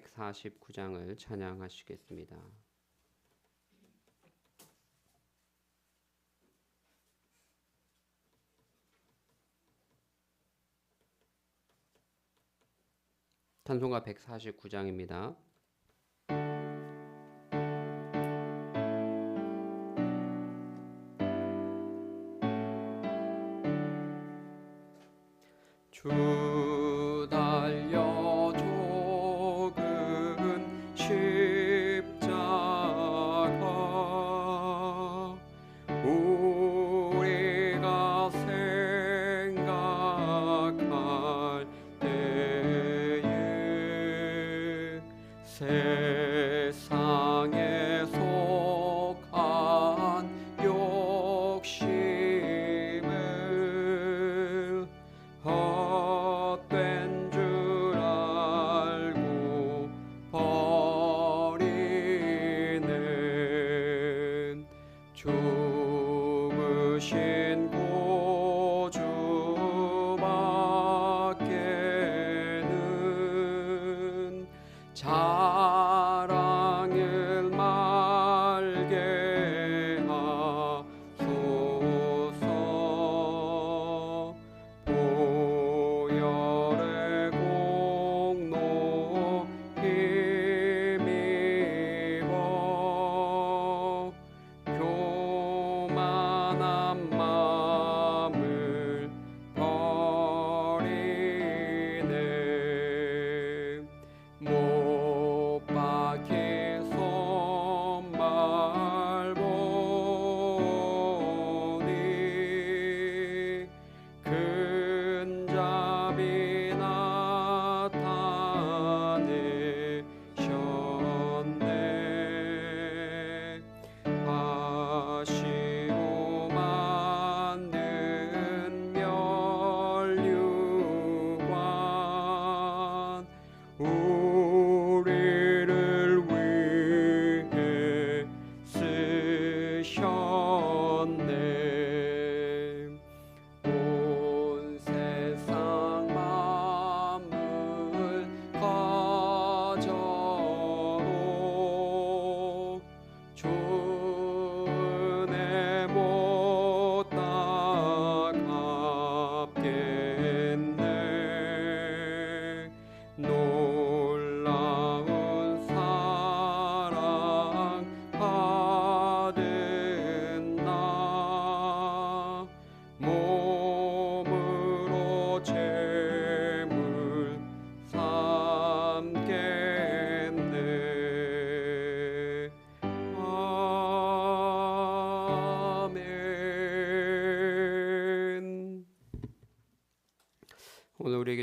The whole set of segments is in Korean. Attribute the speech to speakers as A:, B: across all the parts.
A: 149장을 찬양하시겠습니다. 찬송가 149장입니다.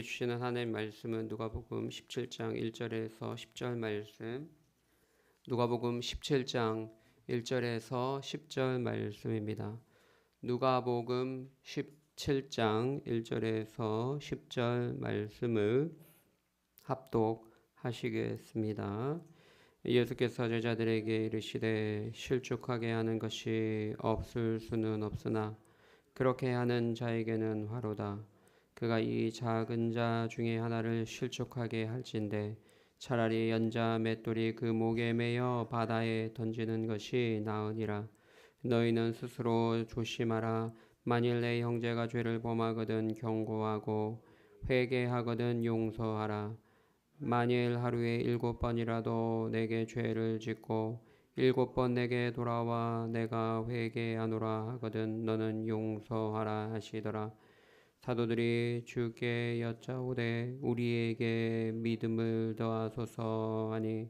A: 주시는 하나님 말씀은 누가복음 17장 1절에서 10절 말씀 누가복음 17장 1절에서 10절 말씀입니다. 누가복음 17장 1절에서 10절 말씀을 합독하시겠습니다. 예수께서 제자들에게 이르시되 실족하게 하는 것이 없을 수는 없으나 그렇게 하는 자에게는 화로다. 그가 이 작은 자 중에 하나를 실족하게 할진대 차라리 연자 맷돌이 그 목에 매여 바다에 던지는 것이 나으니라. 너희는 스스로 조심하라. 만일 내 형제가 죄를 범하거든 경고하고 회개하거든 용서하라. 만일 하루에 일곱 번이라도 내게 죄를 짓고 일곱 번 내게 돌아와 내가 회개하노라 하거든 너는 용서하라 하시더라 사도들이 주께 여짜오되 우리에게 믿음을 더하소서 하니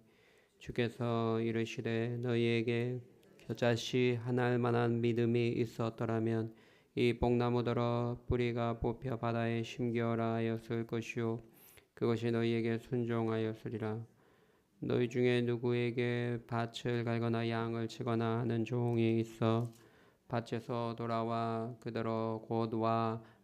A: 주께서 이르시되 너희에게 겨자씨 하나할 만한 믿음이 있었더라면 이 뽕나무더러 뿌리가 뽑혀 바다에 심겨라 하였을 것이요. 그것이 너희에게 순종하였으리라. 너희 중에 누구에게 밭을 갈거나 양을 치거나 하는 종이 있어 밭에서 돌아와 그대로 곧와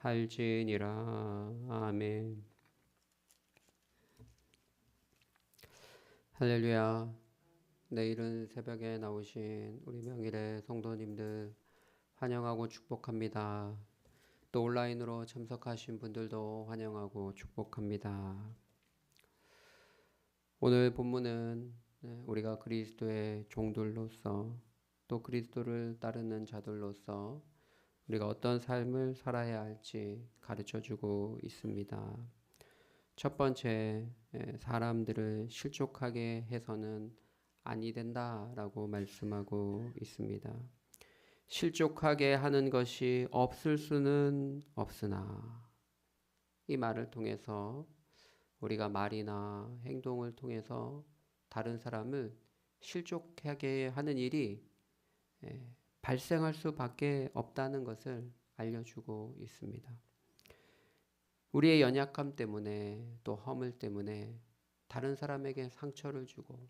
A: 할지니라 아멘. 할렐루야. 내일은 새벽에 나오신 우리 명일의 성도님들 환영하고 축복합니다. 또 온라인으로 참석하신 분들도 환영하고 축복합니다. 오늘 본문은 네, 우리가 그리스도의 종들로서 또 그리스도를 따르는 자들로서 우리가 어떤 삶을 살아야 할지 가르쳐 주고 있습니다. 첫 번째, 예, 사람들을 실족하게 해서는 아니 된다라고 말씀하고 있습니다. 실족하게 하는 것이 없을 수는 없으나 이 말을 통해서 우리가 말이나 행동을 통해서 다른 사람을 실족하게 하는 일이 예, 발생할 수밖에 없다는 것을 알려주고 있습니다. 우리의 연약함 때문에 또 허물 때문에 다른 사람에게 상처를 주고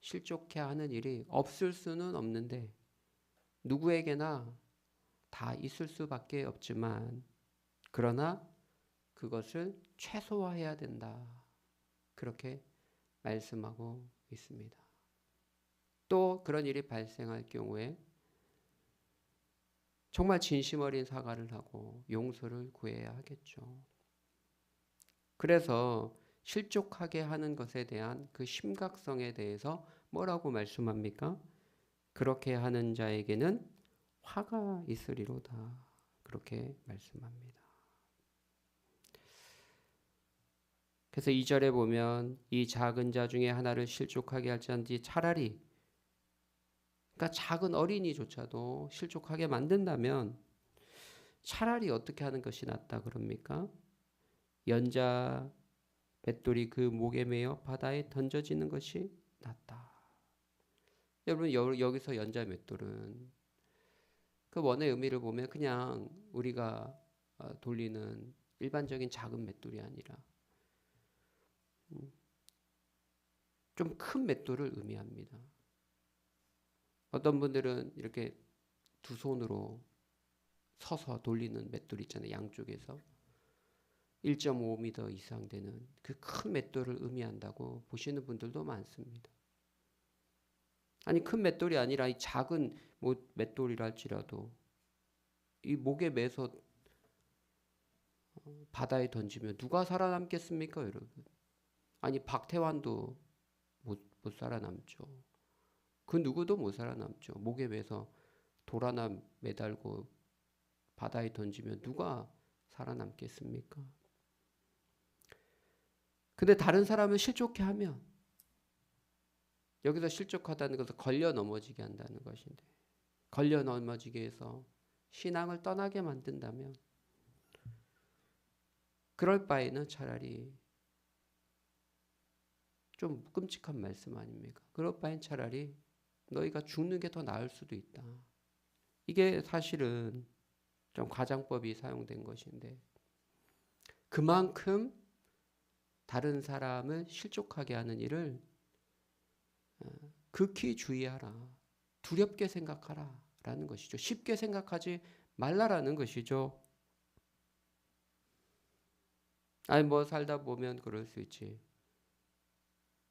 A: 실족해 하는 일이 없을 수는 없는데 누구에게나 다 있을 수밖에 없지만 그러나 그것을 최소화해야 된다. 그렇게 말씀하고 있습니다. 또 그런 일이 발생할 경우에 정말 진심 어린 사과를 하고 용서를 구해야 하겠죠. 그래서 실족하게 하는 것에 대한 그 심각성에 대해서 뭐라고 말씀합니까? 그렇게 하는 자에게는 화가 있으리로다. 그렇게 말씀합니다. 그래서 2절에 보면 이 작은 자 중에 하나를 실족하게 할지언지 차라리 그러니까 작은 어린이조차도 실족하게 만든다면 차라리 어떻게 하는 것이 낫다 그럽니까? 연자 뱃돌이 그 목에 매어 바다에 던져지는 것이 낫다. 여러분 여 기서 연자 맷돌은 그 원의 의미를 보면 그냥 우리가 어, 돌리는 일반적인 작은 맷돌이 아니라 음, 좀큰 맷돌을 의미합니다. 어떤 분들은 이렇게 두 손으로 서서 돌리는 맷돌 있잖아요. 양쪽에서 1.5m 이상 되는 그 큰 맷돌을 의미한다고 보시는 분들도 많습니다. 아니 큰 맷돌이 아니라 이 작은 뭐 맷돌이라 할지라도 이 목에 매서 어, 바다에 던지면 누가 살아남겠습니까, 여러분? 아니 박태환도 못, 못 살아남죠. 그 누구도 못 살아남죠. 목에 매서 돌 하나 매달고 바다에 던지면 누가 살아남겠습니까? 근데 다른 사람을 실족해 하면 여기서 실족하다는 것은 걸려 넘어지게 한다는 것인데 걸려 넘어지게 해서 신앙을 떠나게 만든다면 그럴 바에는 차라리 좀 끔찍한 말씀 아닙니까? 그럴 바엔 차라리 너희가 죽는 게 더 나을 수도 있다. 이게 사실은 좀 과장법이 사용된 것인데 그만큼 다른 사람을 실족하게 하는 일을 어, 극히 주의하라. 두렵게 생각하라. 라는 것이죠. 쉽게 생각하지 말라라는 것이죠. 아니, 뭐 살다 보면 그럴 수 있지.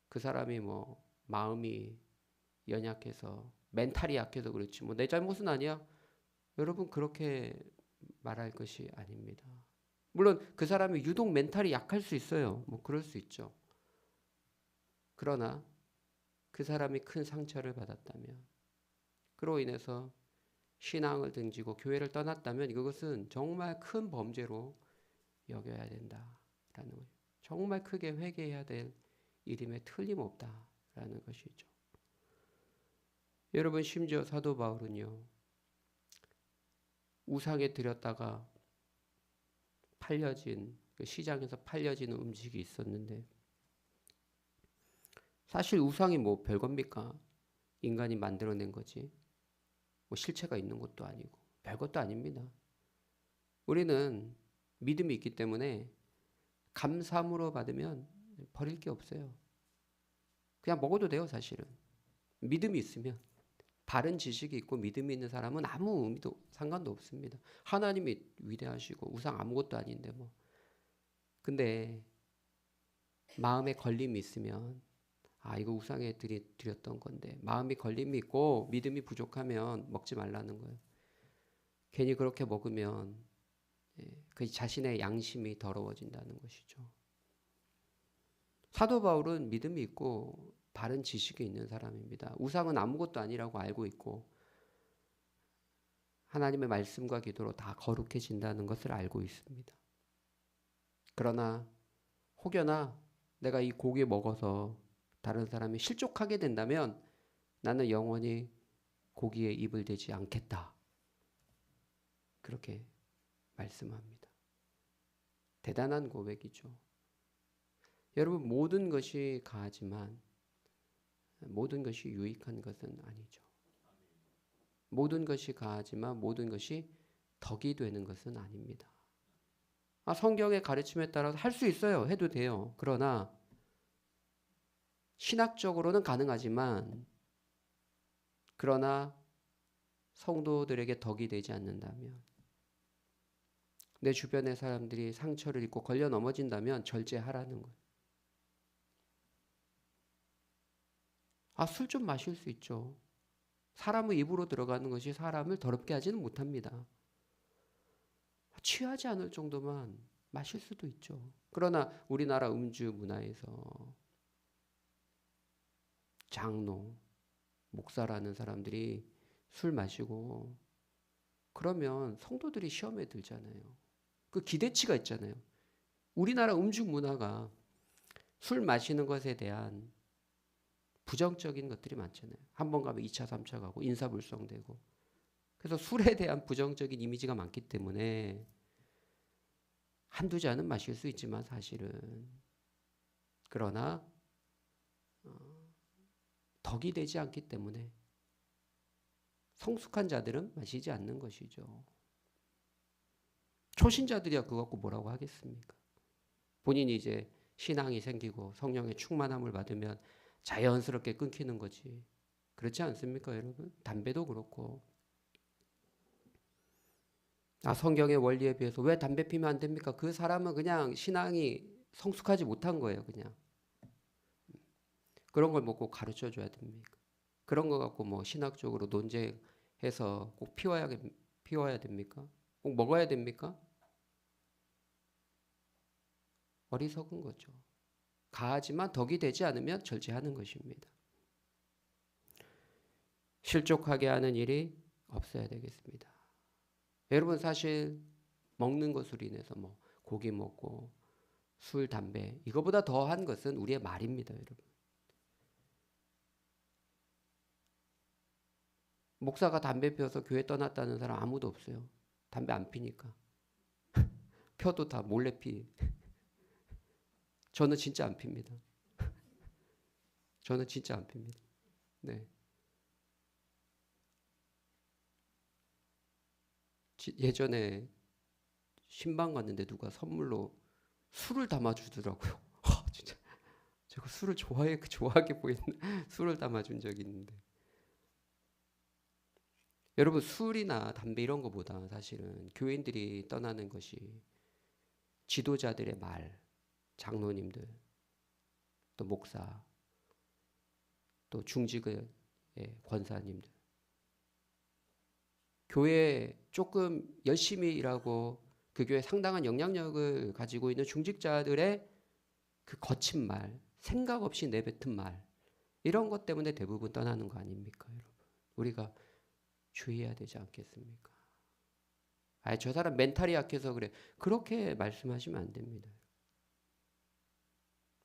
A: 그 사람이 뭐 마음이 연약해서 멘탈이 약해서 그렇지 뭐 내 잘못은 아니야. 여러분 그렇게 말할 것이 아닙니다. 물론 그 사람이 유독 멘탈이 약할 수 있어요. 뭐 그럴 수 있죠. 그러나 그 사람이 큰 상처를 받았다면 그로 인해서 신앙을 등지고 교회를 떠났다면 이것은 정말 큰 범죄로 여겨야 된다라는 거죠. 정말 크게 회개해야 될 일임에 틀림없다라는 것이죠. 여러분 심지어 사도 바울은요. 우상에 들였다가 팔려진 그 시장에서 팔려지는 음식이 있었는데 사실 우상이 뭐 별겁니까? 인간이 만들어낸 거지. 뭐 실체가 있는 것도 아니고 별것도 아닙니다. 우리는 믿음이 있기 때문에 감사함으로 받으면 버릴 게 없어요. 그냥 먹어도 돼요, 사실은. 믿음이 있으면 바른 지식이 있고 믿음이 있는 사람은 아무 의미도 상관도 없습니다. 하나님이 위대하시고 우상 아무것도 아닌데 뭐. 근데 마음에 걸림이 있으면 아 이거 우상에 드리, 드렸던 건데 마음이 걸림이 있고 믿음이 부족하면 먹지 말라는 거예요. 괜히 그렇게 먹으면 예, 그 자신의 양심이 더러워진다는 것이죠. 사도 바울은 믿음이 있고 바른 지식이 있는 사람입니다. 우상은 아무것도 아니라고 알고 있고 하나님의 말씀과 기도로 다 거룩해진다는 것을 알고 있습니다. 그러나 혹여나 내가 이 고기 먹어서 다른 사람이 실족하게 된다면 나는 영원히 고기에 입을 대지 않겠다. 그렇게 말씀합니다. 대단한 고백이죠. 여러분 모든 것이 가하지만 모든 것이 유익한 것은 아니죠. 모든 것이 가하지만 모든 것이 덕이 되는 것은 아닙니다. 아, 성경의 가르침에 따라서 할 수 있어요. 해도 돼요. 그러나 신학적으로는 가능하지만 그러나 성도들에게 덕이 되지 않는다면 내 주변의 사람들이 상처를 입고 걸려 넘어진다면 절제하라는 거예요. 아, 술 좀 마실 수 있죠. 사람의 입으로 들어가는 것이 사람을 더럽게 하지는 못합니다. 취하지 않을 정도만 마실 수도 있죠. 그러나 우리나라 음주 문화에서 장로, 목사라는 사람들이 술 마시고 그러면 성도들이 시험에 들잖아요. 그 기대치가 있잖아요. 우리나라 음주 문화가 술 마시는 것에 대한 부정적인 것들이 많잖아요. 한 번 가면 2차, 3차 가고 인사불성되고. 그래서 술에 대한 부정적인 이미지가 많기 때문에 한두 잔은 마실 수 있지만 사실은 그러나 어, 덕이 되지 않기 때문에 성숙한 자들은 마시지 않는 것이죠. 초신자들이야 그거 갖고 뭐라고 하겠습니까? 본인이 이제 신앙이 생기고 성령의 충만함을 받으면 자연스럽게 끊기는 거지. 그렇지 않습니까, 여러분? 담배도 그렇고. 아, 성경의 원리에 비해서 왜 담배 피면 안 됩니까? 그 사람은 그냥 신앙이 성숙하지 못한 거예요, 그냥. 그런 걸 먹고 가르쳐 줘야 됩니까? 그런 거 갖고 뭐 신학적으로 논쟁해서 꼭 피워야, 피워야 됩니까? 꼭 먹어야 됩니까? 어리석은 거죠. 가하지만 덕이 되지 않으면 절제하는 것입니다. 실족하게 하는 일이 없어야 되겠습니다. 여러분 사실 먹는 것으로 인해서 뭐 고기 먹고 술, 담배 이거보다 더한 것은 우리의 말입니다, 여러분. 목사가 담배 피워서 교회 떠났다는 사람 아무도 없어요. 담배 안 피니까. 펴도 다 몰래 피. 저는 진짜 안 핍니다. 저는 진짜 안 핍니다. 네. 예전에 신방 갔는데 누가 선물로 술을 담아주더라고요. 아, 진짜 제가 술을 좋아해 좋아하게 보이는 술을 담아준 적이 있는데 여러분 술이나 담배 이런 거보다 사실은 교인들이 떠나는 것이 지도자들의 말 장로님들, 또 목사, 또 중직의 예, 권사님들 교회 조금 열심히 일하고 그 교회 상당한 영향력을 가지고 있는 중직자들의 그 거친 말, 생각 없이 내뱉은 말 이런 것 때문에 대부분 떠나는 거 아닙니까, 여러분? 우리가 주의해야 되지 않겠습니까? 아, 저 사람 멘탈이 약해서 그래. 그렇게 말씀하시면 안 됩니다.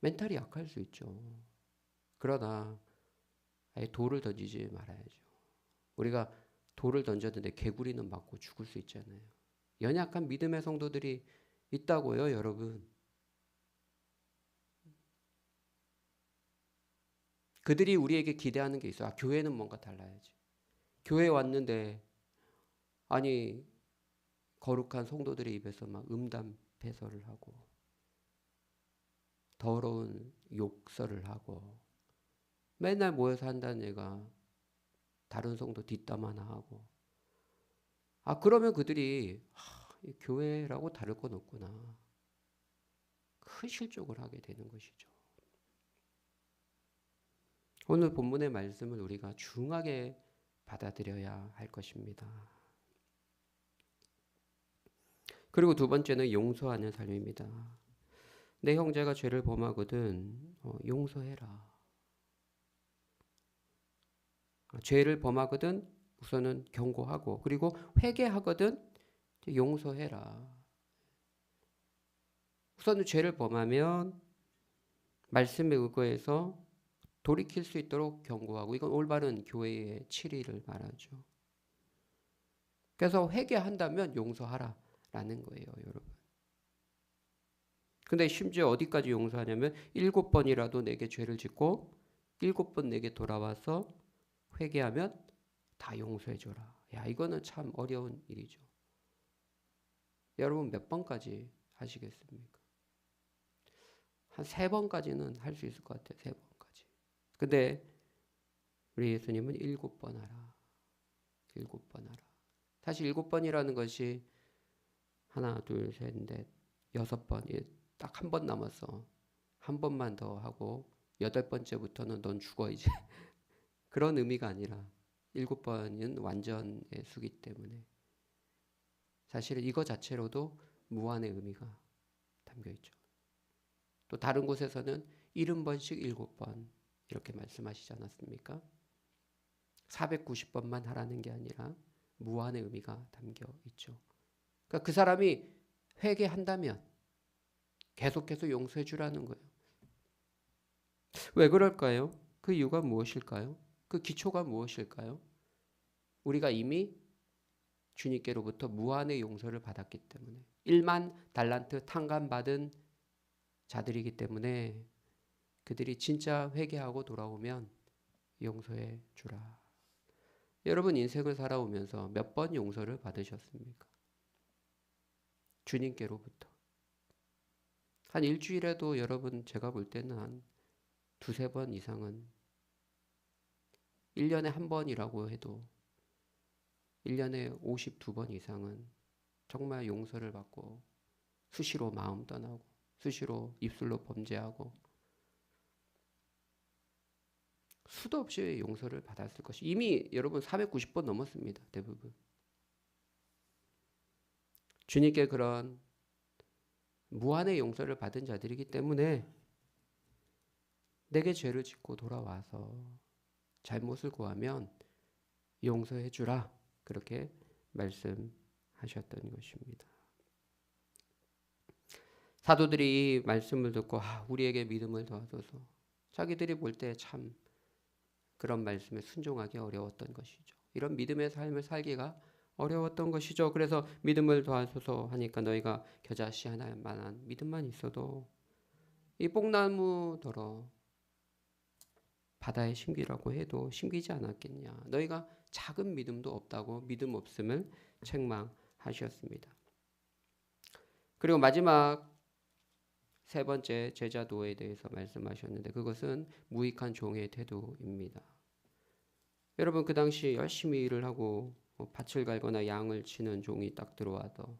A: 멘탈이 약할 수 있죠. 그러나 아예 돌을 던지지 말아야죠. 우리가 돌을 던졌는데 개구리는 맞고 죽을 수 있잖아요. 연약한 믿음의 성도들이 있다고요, 여러분. 그들이 우리에게 기대하는 게 있어요. 아, 교회는 뭔가 달라야지. 교회 왔는데 아니 거룩한 성도들의 입에서 막 음담 패설을 하고 더러운 욕설을 하고 맨날 모여서 한다는 얘가 다른 성도 뒷담 화나 하고 아 그러면 그들이 아, 이 교회라고 다를 건 없구나 큰 실족을 하게 되는 것이죠. 오늘 본문의 말씀을 우리가 중하게 받아들여야 할 것입니다. 그리고 두 번째는 용서하는 삶입니다. 내 형제가 죄를 범하거든 어, 용서해라. 아, 죄를 범하거든 우선은 경고하고 그리고 회개하거든 용서해라. 우선은 죄를 범하면 말씀에 의거해서 돌이킬 수 있도록 경고하고 이건 올바른 교회의 치리를 말하죠. 그래서 회개한다면 용서하라라는 거예요, 여러분. 근데 심지어 어디까지 용서하냐면 일곱 번이라도 내게 죄를 짓고 일곱 번 내게 돌아와서 회개하면 다 용서해 줘라. 야, 이거는 참 어려운 일이죠. 여러분 몇 번까지 하시겠습니까? 한 세 번까지는 할 수 있을 것 같아요. 세 번까지. 근데 우리 예수님은 일곱 번 하라. 일곱 번 하라. 사실 일곱 번이라는 것이 하나, 둘, 셋, 넷, 여섯 번, 딱 한 번 남았어. 한 번만 더 하고 여덟 번째부터는 넌 죽어 이제. 그런 의미가 아니라 일곱 번은 완전의 수기 때문에 사실은 이거 자체로도 무한의 의미가 담겨 있죠. 또 다른 곳에서는 일흔 번씩 일곱 번 이렇게 말씀하시지 않았습니까? 490번만 하라는 게 아니라 무한의 의미가 담겨 있죠. 그러니까 그 사람이 회개한다면 계속해서 용서해 주라는 거예요. 왜 그럴까요? 그 이유가 무엇일까요? 그 기초가 무엇일까요? 우리가 이미 주님께로부터 무한의 용서를 받았기 때문에 1만 달란트 탕감 받은 자들이기 때문에 그들이 진짜 회개하고 돌아오면 용서해 주라. 여러분 인생을 살아오면서 몇 번 용서를 받으셨습니까? 주님께로부터. 한 일주일에도 여러분 제가 볼 때는 한 두세 번 이상은 1년에 한 번이라고 해도 1년에 52번 이상은 정말 용서를 받고 수시로 마음 떠나고 수시로 입술로 범죄하고 수도 없이 용서를 받았을 것이 이미 여러분 490번 넘었습니다. 대부분. 주님께 그런 무한의 용서를 받은 자들이기 때문에 내게 죄를 짓고 돌아와서 잘못을 구하면 용서해 주라. 그렇게 말씀하셨던 것입니다. 사도들이 이 말씀을 듣고 아, 우리에게 믿음을 도와줘서 자기들이 볼 때 참 그런 말씀에 순종하기 어려웠던 것이죠. 이런 믿음의 삶을 살기가 어려웠던 것이죠. 그래서 믿음을 도와줘서 하니까 너희가 겨자씨 하나만한 믿음만 있어도 이 뽕나무더러 바다에 심기라고 해도 심기지 않았겠냐. 너희가 작은 믿음도 없다고 믿음 없음을 책망하셨습니다. 그리고 마지막 세 번째 제자 도에 대해서 말씀하셨는데 그것은 무익한 종의 태도입니다. 여러분 그 당시 열심히 일을 하고 뭐 밭을 갈거나 양을 치는 종이 딱 들어와도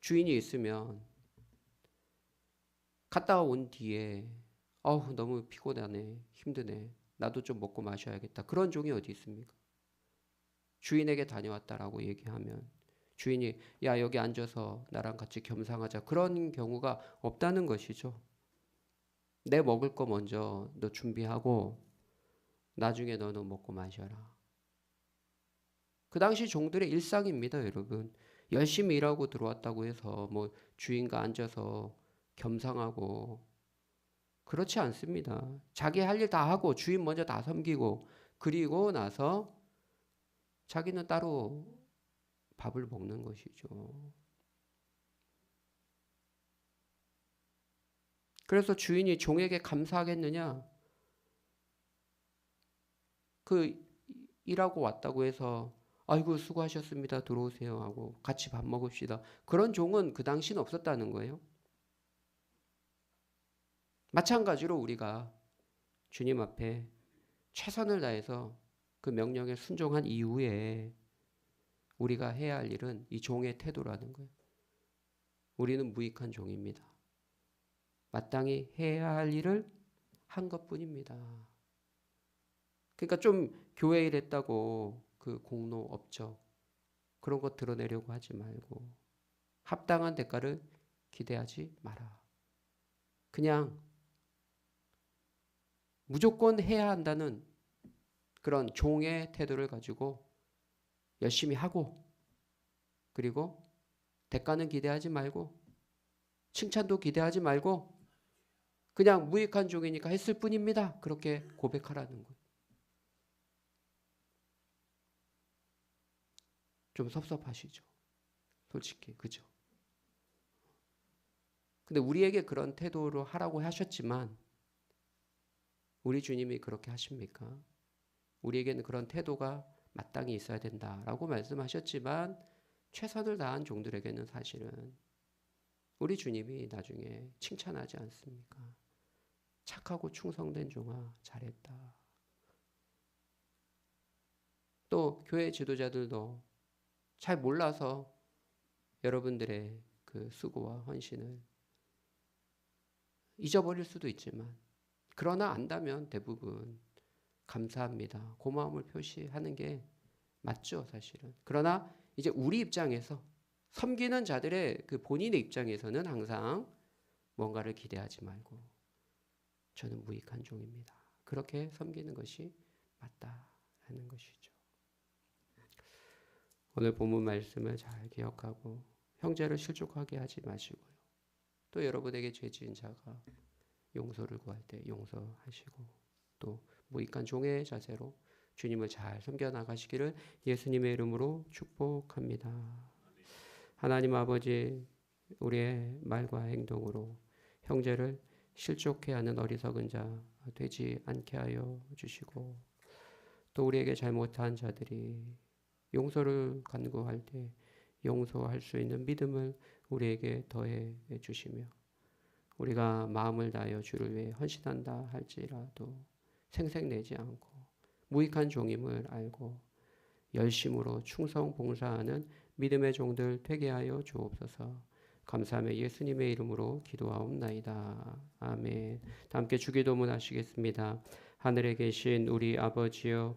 A: 주인이 있으면 갔다 온 뒤에 어우 너무 피곤하네 힘드네 나도 좀 먹고 마셔야겠다. 그런 종이 어디 있습니까? 주인에게 다녀왔다라고 얘기하면 주인이 야 여기 앉아서 나랑 같이 겸상하자 그런 경우가 없다는 것이죠. 내 먹을 거 먼저 너 준비하고 나중에 너는 먹고 마셔라. 그 당시 종들의 일상입니다, 여러분. 열심히 일하고 들어왔다고 해서 뭐 주인과 앉아서 겸상하고 그렇지 않습니다. 자기 할 일 다 하고 주인 먼저 다 섬기고 그리고 나서 자기는 따로 밥을 먹는 것이죠. 그래서 주인이 종에게 감사하겠느냐? 그 일하고 왔다고 해서 아이고 수고하셨습니다. 들어오세요 하고 같이 밥 먹읍시다. 그런 종은 그 당시는 없었다는 거예요. 마찬가지로 우리가 주님 앞에 최선을 다해서 그 명령에 순종한 이후에 우리가 해야 할 일은 이 종의 태도라는 거예요. 우리는 무익한 종입니다. 마땅히 해야 할 일을 한 것뿐입니다. 그러니까 좀 교회 일 했다고 그 공로 업적 그런 거 드러내려고 하지 말고 합당한 대가를 기대하지 마라. 그냥 무조건 해야 한다는 그런 종의 태도를 가지고 열심히 하고 그리고 대가는 기대하지 말고 칭찬도 기대하지 말고 그냥 무익한 종이니까 했을 뿐입니다. 그렇게 고백하라는 거예요. 좀 섭섭하시죠. 솔직히 그죠? 근데 우리에게 그런 태도로 하라고 하셨지만 우리 주님이 그렇게 하십니까? 우리에게는 그런 태도가 마땅히 있어야 된다라고 말씀하셨지만 최선을 다한 종들에게는 사실은 우리 주님이 나중에 칭찬하지 않습니까? 착하고 충성된 종아 잘했다. 또 교회 지도자들도 잘 몰라서 여러분들의 그 수고와 헌신을 잊어버릴 수도 있지만 그러나 안다면 대부분 감사합니다. 고마움을 표시하는 게 맞죠, 사실은. 그러나 이제 우리 입장에서 섬기는 자들의 그 본인의 입장에서는 항상 뭔가를 기대하지 말고 저는 무익한 종입니다. 그렇게 섬기는 것이 맞다 하는 것이죠. 오늘 본문 말씀을 잘 기억하고 형제를 실족하게 하지 마시고요. 또 여러분에게 죄 지은 자가 용서를 구할 때 용서하시고 또 무익한 종의 자세로 주님을 잘 섬겨 나가시기를 예수님의 이름으로 축복합니다. 하나님 아버지 우리의 말과 행동으로 형제를 실족해 하는 어리석은 자 되지 않게 하여 주시고 또 우리에게 잘못한 자들이 용서를 간구할 때 용서할 수 있는 믿음을 우리에게 더해 주시며 우리가 마음을 다하여 주를 위해 헌신한다 할지라도 생색내지 않고 무익한 종임을 알고 열심으로 충성 봉사하는 믿음의 종들 되게 하여 주옵소서. 감사하며 예수님의 이름으로 기도하옵나이다. 아멘. 다 함께 주기도문 하시겠습니다. 하늘에 계신 우리 아버지여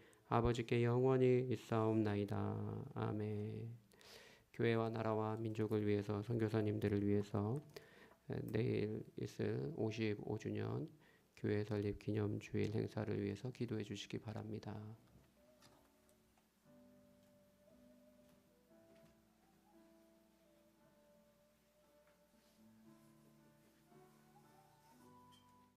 A: 아버지께 영원히 있사옵나이다. 아멘. 교회와 나라와 민족을 위해서 선교사님들을 위해서 내일 있을 55주년 교회 설립 기념 주일 행사를 위해서 기도해 주시기 바랍니다.